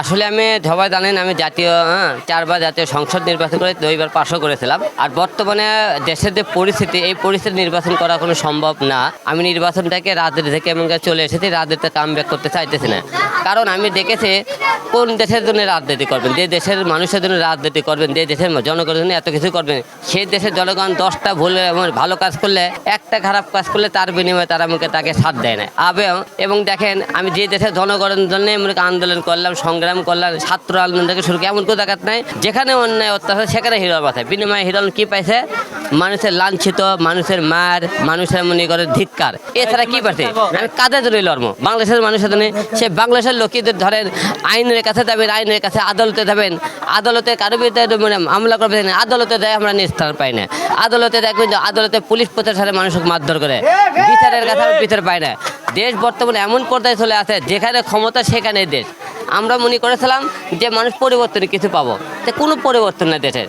আসলে আমি সবাই জানেন, আমি জাতীয় চারবার জাতীয় সংসদ নির্বাচন করে দুইবার পাশও করেছিলাম। আর বর্তমানে দেশের যে পরিস্থিতি, এই পরিস্থিতি নির্বাচন করা কোনো সম্ভব না। আমি নির্বাচনটাকে রাজনীতি থেকে এমন চলে এসেছি, রাজনীতিতে কাম ব্যাক করতে চাইতেছি না। কারণ আমি দেখেছি, কোন দেশের জন্য রাজনীতি করবেন? যে দেশের মানুষের জন্য রাজনীতি করবেন, যে দেশের জনগণের জন্য এত কিছু করবেন সেই দেশের জনগণ দশটা ভুল এমন ভালো কাজ করলে, একটা খারাপ কাজ করলে তার বিনিময়ে তারা আমাকে তাকে সাথ দেয় না। এবং এবং দেখেন, আমি যে দেশের জনগণের জন্য আন্দোলন করলাম, সংগ্রাম করলাম, ছাত্র আন্দোলন থেকে শুরু করে এমন কোনো জায়গাত নাই, যেখানে অন্যায় অত্যাচার, সেখানে হিরোর মাথায় বিনিময়ে হিরোল কি পাইছে? মানুষের লাঞ্ছিত, মানুষের মার, মানুষের মনে করে ধিক্কার। এছাড়া কি পাচ্ছে আমি কাদের জন্য লড়বো? বাংলাদেশের মানুষের জন্য সে বাংলাদেশের লোকেদের ধরেন, আইনের কাছে যাবেন, আইনের কাছে আদালতে যাবেন। আদালতে কারও বিরুদ্ধে মানে মামলা করবেন আদালতে দেয় আমরা নিস্তার পাই না। আদালতে দেখবেন আদালতে পুলিশ প্রশাসনের মানুষকে মারধর করে। বিচারের কাছে বিচার পাই না। দেশ বর্তমানে এমন পর্যায়ে চলে আছে যেখানে ক্ষমতা সেখানে দেশ। আমরা মনে করেছিলাম যে মানুষ পরিবর্তনে কিছু পাবো। তো কোনো পরিবর্তন নেই দেশের।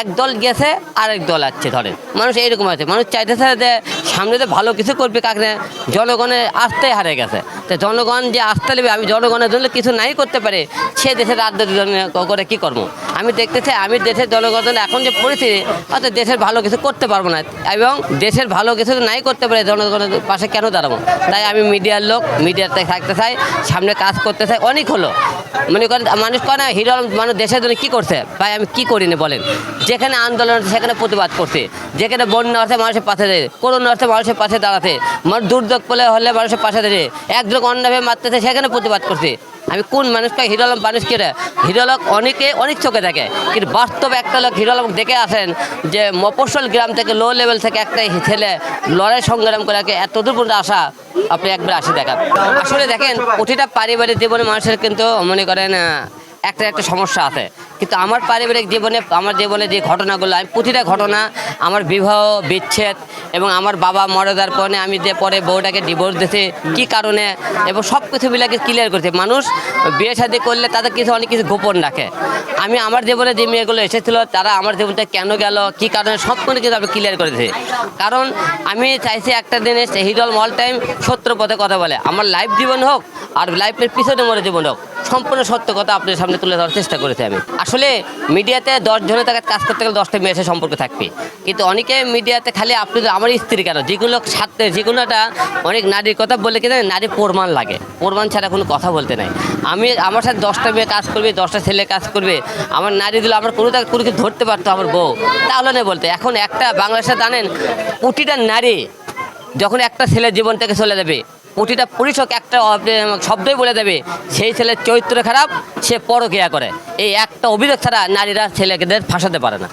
এক দল গেছে, আরেক দল আছে ধরেন। মানুষ এইরকম আছে। মানুষ চাইতেছে যে সামনে তো ভালো কিছু করবে কাকে জনগণের আস্থাই হারে গেছে। তো জনগণ যে আস্থা নেবে, আমি জনগণের জন্য কিছু নাই করতে পারে, সে দেশের জন্য করে কি করব? আমি দেখতে চাই আমি দেশের জনগণ এখন যে পরিস্থিতি, অর্থাৎ দেশের ভালো কিছু করতে পারব না, এবং দেশের ভালো কিছু নাই করতে পারে, জনগণের পাশে কেন দাঁড়াবো? তাই আমি মিডিয়ার লোক, মিডিয়াতে থাকতে চাই, সামনে কাজ করতে চাই, অনেক হলো। মনে করেন, মানুষ কয় না, হিরো মানুষ দেশের জন্য কী করছে? ভাই, আমি কি করিনি বলেন? যেখানে আন্দোলন সেখানে প্রতিবাদ করছে। যেখানে বন্যা অর্থে মানুষের পাশে দেয় করোনা অর্থে মানুষের পাশে দাঁড়াতে। মানুষ দুর্যোগ পেলে হলে মানুষের পাশে দাঁড়িয়ে। একযোগ অন্যভাবে মারতেছে, সেখানে প্রতিবাদ করছে। আমি কোন মানুষকে হিরো আলম মানুষ কেটে হিরো আলম অনেকে, অনেক চোখে দেখে। কিন্তু বাস্তবে একটা লোক হিরো আলম দেখে আসেন যে মফস্বল গ্রাম থেকে লো লেভেল থেকে একটা ছেলে লড়াই সংগ্রাম করে এত দূর পর্যন্ত আসা। আপনি একবার আসি দেখান। আসলে দেখেন, প্রতিটা পারিবারিক জীবনে মানুষের কিন্তু, মনে করেন একটা একটা সমস্যা আছে। কিন্তু আমার পারিবারিক জীবনে, আমার জীবনে যে ঘটনাগুলো, আমি প্রতিটা ঘটনা আমার বিবাহ, বিচ্ছেদ এবং আমার বাবা মরে যাওয়ার পরে আমি যে পরে বউটাকে ডিভোর্স দিয়েছে, কি কারণে এবং সব কিছু বিলাকে ক্লিয়ার করছে। মানুষ বিয়ে শাদী করলে তাদের কিছু, অনেক কিছু গোপন রাখে। আমি আমার জীবনে যে মেয়েগুলো এসেছিল, তারা আমার জীবনটা কেন গেল, কি কারণে সব কিছু কিন্তু আমি ক্লিয়ার করেছি। কারণ আমি চাইছি একটা দিনে হিরল অল টাইম সত্য পথে কথা বলে। আমার লাইফ জীবন হোক আর লাইফের পিছনে মরে জীবন হোক। সম্পূর্ণ সত্য কথা আপনার সামনে তুলে ধরার চেষ্টা করেছি আমি। আসলে মিডিয়াতে দশ জনের টাকা কাজ করতে গেলে দশটা মেয়ের সাথে সম্পর্ক থাকবে। কিন্তু অনেকে মিডিয়াতে খালি আপনি আমার স্ত্রী কেন? যেগুলো সাথে যেগুলো একটা অনেক নারীর কথা বলে কি জানেন, নারী প্রমাণ লাগে। প্রমাণ ছাড়া কোনো কথা বলতে নাই। আমি আমার সাথে দশটা মেয়ে কাজ করবে দশটা ছেলে কাজ করবে। আমার নারীগুলো আমার কোনো তাকে কোনো ধরতে পারতো আমার বউ। তাহলে না বলতে এখন একটা বাংলাদেশে জানেন প্রতিটা নারী যখন একটা ছেলের জীবন থেকে চলে যাবে প্রতিটা পরিষক একটা শব্দই বলে দেবে, সেই ছেলের চরিত্র খারাপ, সে পরকিয়া করে। এই একটা অভিযোগ ছাড়া নারীরা ছেলেদের ফাঁসাতে পারে না।